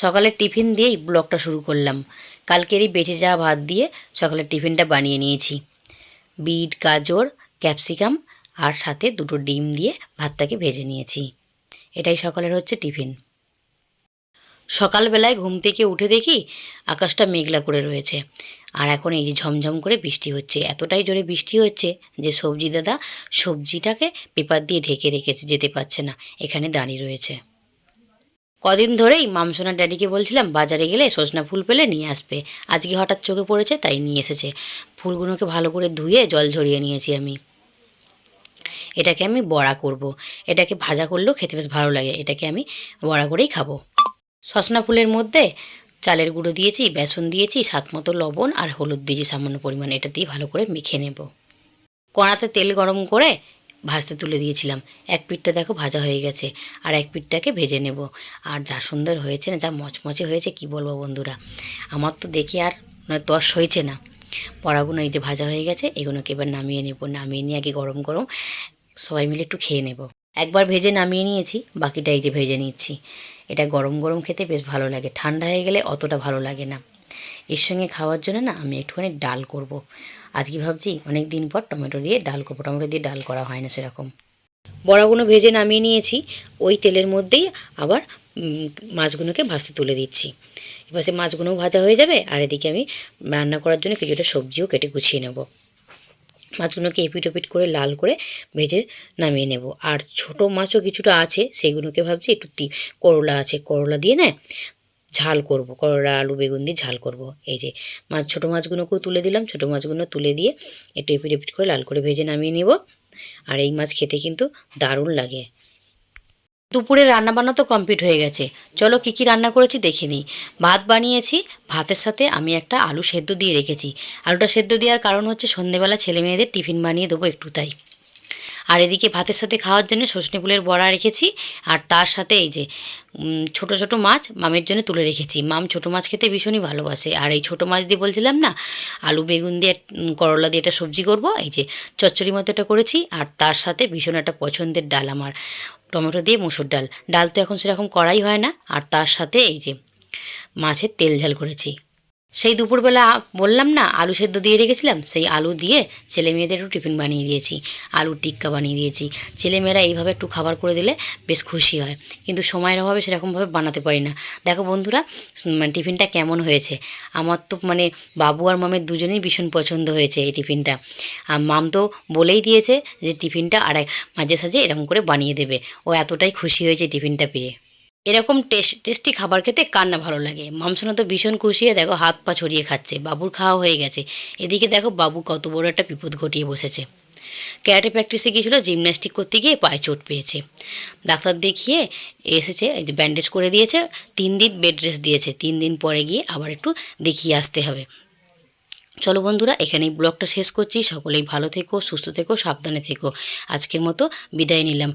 সকালের টিফিন দিয়েই ব্লগটা শুরু করলাম। কালকেরই বেঁচে যাওয়া ভাত দিয়ে সকালের টিফিনটা বানিয়ে নিয়েছি। বিট, গাজর, ক্যাপসিকাম আর সাথে দুটো ডিম দিয়ে ভাতটাকে ভেজে নিয়েছি। এটাই সকালের হচ্ছে টিফিন। সকালবেলায় ঘুম থেকে উঠে দেখি আকাশটা মেঘলা করে রয়েছে। আর এখন এই যে ঝমঝম করে বৃষ্টি হচ্ছে, এতটাই জোরে বৃষ্টি হচ্ছে যে সবজি দাদা সবজিটাকে পেপার দিয়ে ঢেকে রেখেছে, যেতে পারছে না। এখানে দাঁড়িয়ে রয়েছে। কদিন ধরেই মামসোনার ড্যাডিকে বলছিলাম বাজারে গেলে সজনা ফুল পেলে নিয়ে আসবে। আজকে হঠাৎ চোখে পড়েছে, তাই নিয়ে এসেছে। ফুলগুলোকে ভালো করে ধুয়ে জল ঝরিয়ে নিয়েছি আমি। এটাকে আমি বড়া করব। এটাকে ভাজা করলেও খেতে বেশ ভালো লাগে। এটাকে আমি বড়া করেই খাব। সজনা ফুলের মধ্যে চালের গুঁড়ো দিয়েছি, বেসন দিয়েছি, স্বাদ মতো লবণ আর হলুদ দিয়েছি সামান্য পরিমাণ। এটা দিয়ে ভালো করে মেখে নেব। কড়াতে তেল গরম করে ভাজতে তুলে দিয়েছিলাম। এক পিঠটা দেখো ভাজা হয়ে গেছে, আর এক পিঠটাকে ভেজে নেব। আর যা সুন্দর হয়েছে না, যা মচমচে হয়েছে, কি বলব বন্ধুরা? আমার তো দেখি আর মানে তর্স হয়েছে না। পড়াগুলো এই যে ভাজা হয়ে গেছে এগুলোকে এবার নামিয়ে নেব। নামিয়ে নিয়ে আগে গরম গরম সবাই মিলে একটু খেয়ে নেব। একবার ভেজে নামিয়ে নিয়েছি, বাকিটা এই যে ভেজে নিচ্ছি। এটা গরম গরম খেতে বেশ ভালো লাগে। ঠান্ডা হয়ে গেলে অতটা ভালো লাগে না। এর সঙ্গে খাওয়ার জন্য না আমি একটুখানি ডাল করব। আজকে ভাবছি? অনেক দিন পর টমেটো দিয়ে ডাল করব। টমেটো দিয়ে ডাল করা হয় না সেরকম। বড়াগুলো ভেজে নামিয়ে নিয়েছি। ওই তেলের মধ্যেই আবার মাছগুলোকে ভাজতে তুলে দিচ্ছি। এবার সে মাছগুলোও ভাজা হয়ে যাবে। আর এদিকে আমি রান্না করার জন্য কিছুটা সবজিও কেটে গুছিয়ে নেব। মাছগুলোকে এপিট ওপিট করে লাল করে ভেজে নামিয়ে নেব। আর ছোট মাছও কিছুটা আছে। সেগুলোকে ভাবছি একটু করলা আছে। করলা দিয়ে না ঝাল করব, করলা, আলু, বেগুন দিয়ে ঝাল করব। এই যে মাছ, ছোটো মাছগুলোকেও তুলে দিলাম, ছোটো মাছগুলো তুলে দিয়ে একটু এপিট এপিট করে লাল করে ভেজে নামিয়ে নেব। আর এই মাছ খেতে কিন্তু দারুণ লাগে। দুপুরে রান্না বান্না তো কমপ্লিট হয়ে গেছে। চলো কী কী রান্না করেছি দেখে নিই। ভাত বানিয়েছি, ভাতের সাথে আমি একটা আলু সেদ্ধ দিয়ে রেখেছি। আলুটা সেদ্ধ দেওয়ার কারণ হচ্ছে সন্ধেবেলা ছেলে মেয়েদের টিফিন বানিয়ে দেবো একটু তাই। আর এদিকে ভাতের সাথে খাওয়ার জন্য সজনে ফুলের বড়া রেখেছি, আর তার সাথে এই যে ছোট ছোট মাছ মামের জন্য তুলে রেখেছি। মাম ছোট মাছ খেতে ভীষণই ভালোবাসে। আর এই ছোট মাছ দিয়ে বলছিলাম না, আলু, বেগুন দিয়ে করলা দিয়ে একটা সবজি করব, এই যে চচ্চড়ি মতো এটা করেছি, আর তার সাথে ভীষণ একটা পছন্দের ডাল আমার, টমেটো দিয়ে মুসুর ডাল। ডাল তো এখন সেরকম করাই হয় না, আর তার সাথে এই যে মাছের তেল ঝাল করেছি। সেই দুপুরবেলা বললাম না, আলু সেদ্ধ দিয়ে রেখেছিলাম, সেই আলু দিয়ে ছেলে মেয়েদের একটু টিফিন বানিয়ে দিয়েছি, আলুর টিক্কা বানিয়ে দিয়েছি। ছেলেমেয়েরা এইভাবে একটু খাবার করে দিলে বেশ খুশি হয়, কিন্তু সময়ের অভাবে সেরকমভাবে বানাতে পারি না। দেখো বন্ধুরা মানে টিফিনটা কেমন হয়েছে? আমার তো মানে বাবু আর মামের দুজনেই ভীষণ পছন্দ হয়েছে এই টিফিনটা। আর মাম তো বলেই দিয়েছে যে টিফিনটা আর মাঝে সাঝে এরকম করে বানিয়ে দেবে। ও এতটাই খুশি হয়েছে টিফিনটা পেয়ে। এরকম টেস্ট টেস্টি খাবার খেতে কার না ভালো লাগে? মামসোনা তো ভীষণ খুশি হয়ে দেখো হাত পা ছড়িয়ে খাচ্ছে, বাবুর খাওয়া হয়ে গেছে। এদিকে দেখো বাবু কত বড় একটা বিপদ ঘটিয়ে বসেছে। ক্যারাটে প্র্যাকটিসে গিয়েছিল, জিমন্যাস্টিক করতে গিয়ে পায়ে চোট পেয়েছে। ডাক্তার দেখিয়ে এসেছে ব্যান্ডেজ করে দিয়েছে, তিন দিন বেড রেস্ট দিয়েছে, তিন দিন পরে গিয়ে আবার একটু দেখিয়ে আসতে হবে। চলো বন্ধুরা, এখানেই ব্লগটা শেষ করছি। সকলেই ভালো থেকো, সুস্থ থেকো, সাবধানে থেকো। আজকের মতো বিদায় নিলাম।